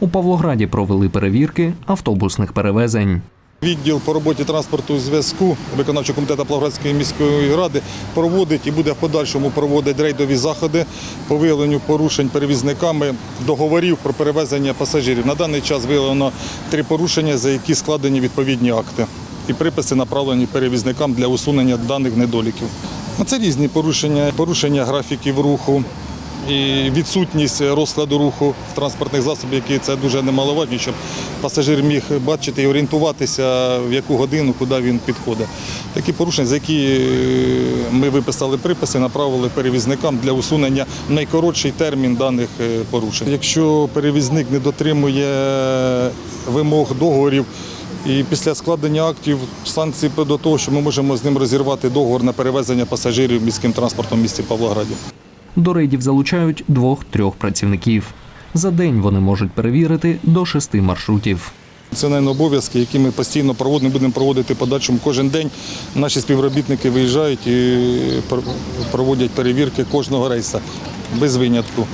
У Павлограді провели перевірки автобусних перевезень. Відділ по роботі транспорту зв'язку виконавчого комітету Павлоградської міської ради проводить і буде в подальшому проводити рейдові заходи по виявленню порушень перевізниками договорів про перевезення пасажирів. На даний час виявлено три порушення, за які складені відповідні акти. І приписи направлені перевізникам для усунення даних недоліків. Це різні порушення, порушення графіків руху, і відсутність розкладу руху в транспортних засобах, які це дуже немаловажно, щоб пасажир міг бачити і орієнтуватися, в яку годину, куди він підходить. Такі порушення, за які е, ми виписали приписи, направили перевізникам для усунення в найкоротший термін даних е, порушень. Якщо перевізник не дотримує вимог договорів, і після складення актів санкції до того, що ми можемо з ним розірвати договор на перевезення пасажирів міським транспортом в місті Павлограді. До рейдів залучають двох-трьох працівників. За день вони можуть перевірити до шести маршрутів. Це не обов'язки, які ми постійно проводимо, будемо проводити подальшому кожен день. Наші співробітники виїжджають і проводять перевірки кожного рейсу без винятку.